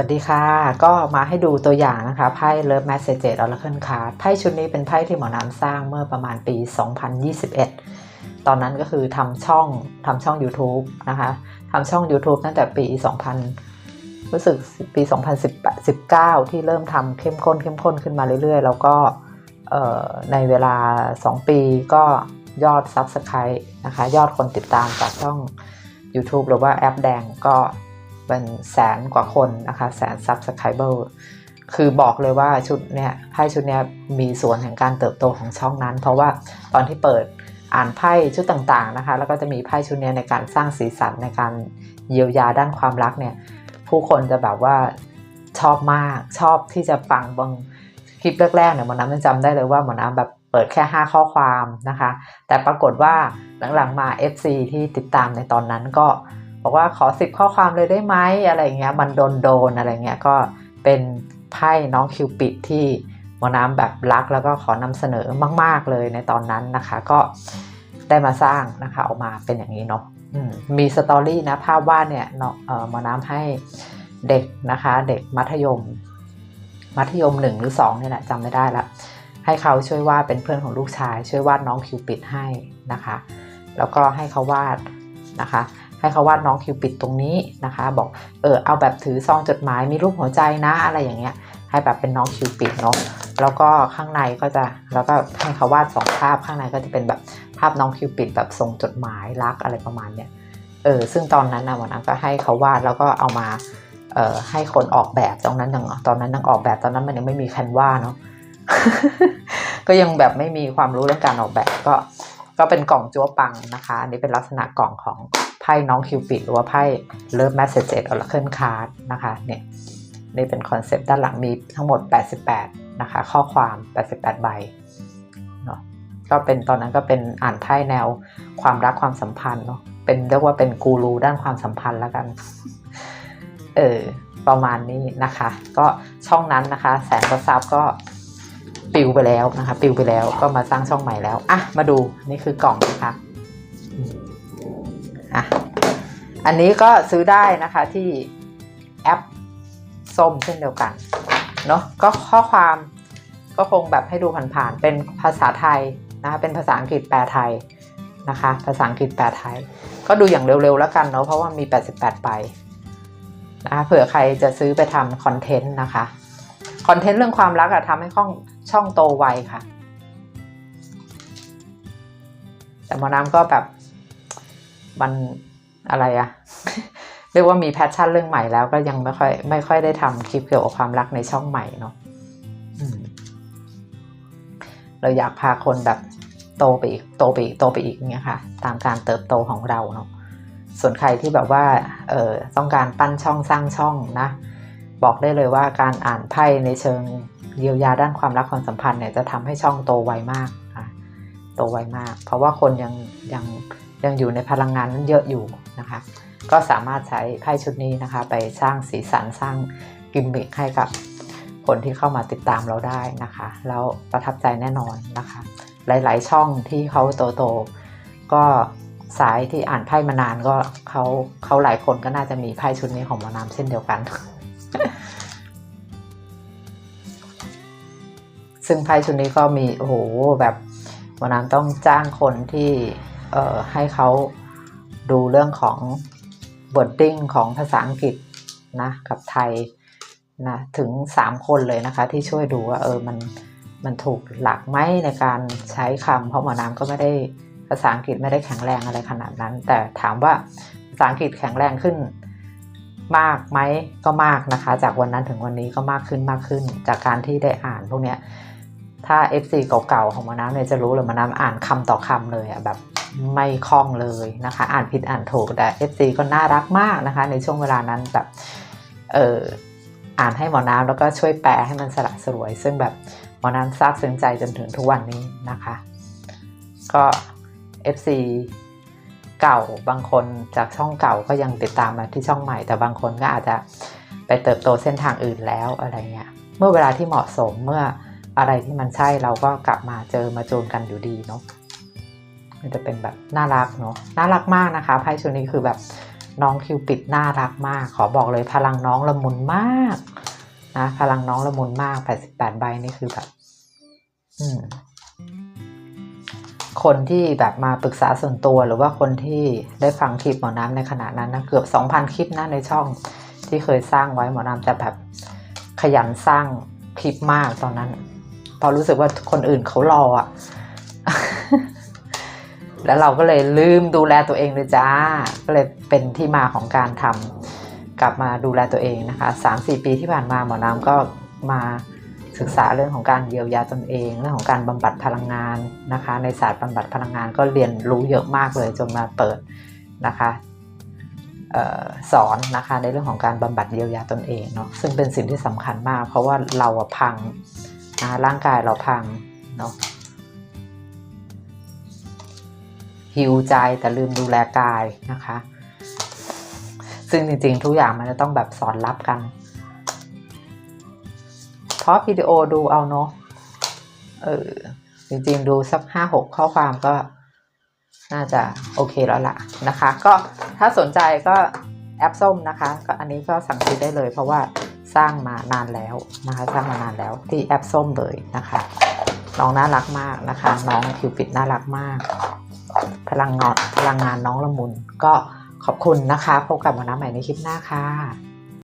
วัสดีค่ะ ก็มาให้ดูตัวอย่างนะคะไพ่ Love Message Oracle Card ไพ่ชุดนี้เป็นไพ่ที่หมอน้ำสร้างเมื่อประมาณปี 2021 ตอนนั้นก็คือทำช่องทำช่อง YouTube นะคะทำช่อง YouTube ตั้งแต่ปี 2000 รู้สึกปี 2019 ที่เริ่มทำเข้มข้นเข้มข้นขึ้นมาเรื่อยๆ แล้วก็ในเวลา 2 ปีก็ยอด Subscribe นะคะ ยอดคนติดตามจากช่อง YouTube หรือว่าแอปแดงก็ เป็นแสนกว่าคนนะคะแสน Subscriber คือบอกเลยว่าชุดเนี้ยไพ่ชุดเนี้ยมีส่วนแห่งการเติบโตของช่องนั้น เพราะว่าตอนที่เปิดอ่านไพ่ชุดต่างๆนะคะ แล้วก็จะมีไพ่ชุดเนี้ยในการสร้างสีสันในการเยียวยาด้านความรักเนี่ย ผู้คนจะแบบว่าชอบมากชอบที่จะฟังบางคลิปแรกๆเนี่ยหมอน้ำยังจำได้เลยว่าหมอน้ำแบบเปิดแค่ 5 ข้อความนะคะ แต่ปรากฏว่าหลังๆมา FC ที่ติดตามในตอนนั้นก็ บอกว่าขอ10ข้อความเลยได้ไหมอะไรเงี้ยมันโดนโดนอะไรเงี้ยก็เป็นไพ่น้องคิวปิดที่หมอน้ำแบบรักแล้วก็ขอนำเสนอมาก ๆเลยในตอนนั้นนะคะ ก็ได้มาสร้างนะคะออกมาเป็นอย่างนี้เนาะมีสตอรี่นะภาพวาดเนี่ยเนาะหมอน้ำให้เด็กนะคะ เด็กมัธยม มัธยมหนึ่งหรือสองนี่แหละจำไม่ได้ละให้เขาช่วยวาดเป็นเพื่อนของลูกชาย ช่วยวาดน้องคิวปิดให้นะคะ แล้วก็ให้เขาวาดนะคะ ให้เขาวาดน้องคิวปิดตรงนี้นะคะ บอกเออเอาแบบถือซองจดหมายมีรูปหัวใจนะอะไรอย่างเงี้ย ให้แบบเป็นน้องคิวปิดเนาะแล้วก็ข้างในก็จะแล้วก็ให้เขาวาดสองภาพข้างในก็จะเป็นแบบภาพน้องคิวปิดแบบส่งจดหมายรักอะไรประมาณเนี้ยเออซึ่งตอนนั้นนะวันนั้นก็ให้เขาวาดแล้วก็เอามาเอ่อให้คนออกแบบตรงนั้นยังตอนนั้นยังออกแบบตอนนั้นมันยังไม่มีแคนวาเนาะก็ยังแบบไม่มีความรู้เรื่องการออกแบบก็ ก็เป็นกล่องจั่วปังนะคะ อันนี้เป็นลักษณะกล่องของ ไพ่น้องคิวปิดหรือว่าไพ่ Love Message Oracle Card นะคะเนี่ยนี่เป็นคอนเซปต์ด้านหลังมีทั้งหมด 88 นะคะ ข้อความ 88 ใบเนาะก็เป็นตอนนั้นก็เป็นอ่านไพ่แนวความรักความสัมพันธ์เนาะเป็นเรียกว่าเป็นกูรูด้านความสัมพันธ์แล้วกัน เออประมาณนี้นะคะ ก็ช่องนั้นนะคะ แสนกว่าซับก็ปิวไปแล้วนะคะ ปิวไปแล้วก็มาสร้างช่องใหม่แล้ว อะ มาดูนี่คือกล่องนะคะ อันนี้ก็ซื้อได้นะคะที่แอปส้มเช่นเดียวกันเนาะก็ข้อความก็คงแบบให้ดูผ่านๆ เป็นภาษาไทยนะคะเป็นภาษาอังกฤษแปลไทยนะคะ ภาษาอังกฤษแปลไทย ก็ดูอย่างเร็วๆแล้วกันเนาะเพราะว่ามี 88 ใบนะคะเผื่อใครจะซื้อไปทำคอนเทนต์นะคะคอนเทนต์เรื่องความรักอะทำให้ช่องช่องโตไวค่ะ แต่หมอน้ำก็แบบมัน อะไรอะเรียกว่ามีแพชชั่นเรื่องใหม่แล้วก็ยังไม่ค่อยไม่ค่อยได้ทำคลิปเกี่ยวกับความรักในช่องใหม่เนาะเราอยากพาคนแบบโตไปอีกโตไปอีกโตไปอีกเนี่ยค่ะ ตามการเติบโตของเราเนาะส่วนใครที่แบบว่าเออต้องการปั้นช่องสร้างช่องนะ บอกได้เลยว่าการอ่านไพ่ในเชิงเยียวยาด้านความรักความสัมพันธ์เนี่ยจะทำให้ช่องโตไวมากโตไวมาก เพราะว่าคนยังยัง ยังอยู่ในพลังงานนั้นเยอะอยู่นะคะ ก็สามารถใช้ไพ่ชุดนี้นะคะ ไปสร้างสีสันสร้างกิมมิคให้กับคนที่เข้ามาติดตามเราได้นะคะ แล้วประทับใจแน่นอนนะคะ หลาย ๆ ช่องที่เขาโตโตๆก็สายที่อ่านไพ่มานานก็เขาเขาหลายคนก็น่าจะมีไพ่ชุดนี้ของหมอนามเช่นเดียวกัน ซึ่งไพ่ชุดนี้ก็มีโอ้โหแบบวันนั้นต้องจ้างคนที่ เอ่อให้เขาดูเรื่องของ wording ของภาษาอังกฤษนะกับไทยนะถึง 3 คนเลยนะคะ ที่ช่วยดูว่าเออมันมันถูกหลักไหมในการใช้คำเพราะหมอน้ำก็ไม่ได้ภาษาอังกฤษไม่ได้แข็งแรงอะไรขนาดนั้น แต่ถามว่าภาษาอังกฤษแข็งแรงขึ้นมากไหมก็มากนะคะ จากวันนั้นถึงวันนี้ก็มากขึ้นมากขึ้น จากการที่ได้อ่านพวกเนี้ย ถ้า FC เก่าๆของมาน้ำเนี่ยจะรู้เลยมาน้ำอ่านคำต่อคำเลยอะแบบไม่คล่องเลยนะคะ อ่านผิดอ่านถูกแต่ FC ก็น่ารักมากนะคะ ในช่วงเวลานั้นแบบเอออ่านให้หมอน้ำแล้วก็ช่วยแปลให้มันสละสวย ซึ่งแบบหมอน้ำซาบซึ้งใจจนถึงทุกวันนี้นะคะ ก็ FC เก่าบางคนจากช่องเก่าก็ยังติดตามมาที่ช่องใหม่ แต่บางคนก็อาจจะไปเติบโตเส้นทางอื่นแล้วอะไรเงี้ยเมื่อเวลาที่เหมาะสมเมื่อ อะไรที่มันใช่เราก็กลับมาเจอมาจูนกันอยู่ดีเนาะมันจะเป็นแบบน่ารักเนาะน่ารักมากนะคะไพ่ชุดนี้คือแบบน้องคิวปิดน่ารักมาก ขอบอกเลยพลังน้องละมุนมากนะพลังน้องละมุนมาก88ใบนี่คือแบบ อืมคนที่แบบมาปรึกษาส่วนตัวหรือว่าคนที่ได้ฟังคลิปหมอน้ำในขณะนั้นนะเกือบ 2,000 คลิปนะในช่องที่เคยสร้างไว้หมอน้ำจะแบบขยันสร้างคลิปมากตอนนั้น พอรู้สึกว่าคนอื่นเขารออะแล้วเราก็เลยลืมดูแลตัวเองเลยจ้า ก็เลยเป็นที่มาของการทำกลับมาดูแลตัวเองนะคะสามสี่ปีที่ผ่านมาหมอน้ำก็มาศึกษาเรื่องของการเยียวยาตนเอง เรื่องของการบำบัดพลังงานนะคะ ในศาสตร์บำบัดพลังงานก็เรียนรู้เยอะมากเลยจนมาเปิดนะคะออสอนนะคะในเรื่องของการบำบัดเยียวยาตนเองเนาะซึ่งเป็นสิ่งที่สำคัญมาก เพราะว่าเราพัง นะร่างกายเราพังเนาะหิวใจแต่ลืมดูแลกายนะคะ ซึ่งจริงๆ ทุกอย่างมันจะต้องแบบสอนรับกัน เพราะวิดีโอดูเอาเนาะเออจริงๆ ดูสักห้าหกข้อความก็น่าจะโอเคแล้วล่ะนะคะ ก็ถ้าสนใจก็แอปส้มนะคะ ก็อันนี้ก็สั่งซื้อได้เลยเพราะว่า สร้างมานานแล้วนะคะ สร้างมานานแล้วที่แอปส้มเลยนะคะน้องน่ารักมากนะคะ น้องคิวปิดน่ารักมาก พลังงานพลังงานน้องละมุนก็ขอบคุณนะคะ พบกับมาน้าใหม่ในคลิปหน้าค่ะ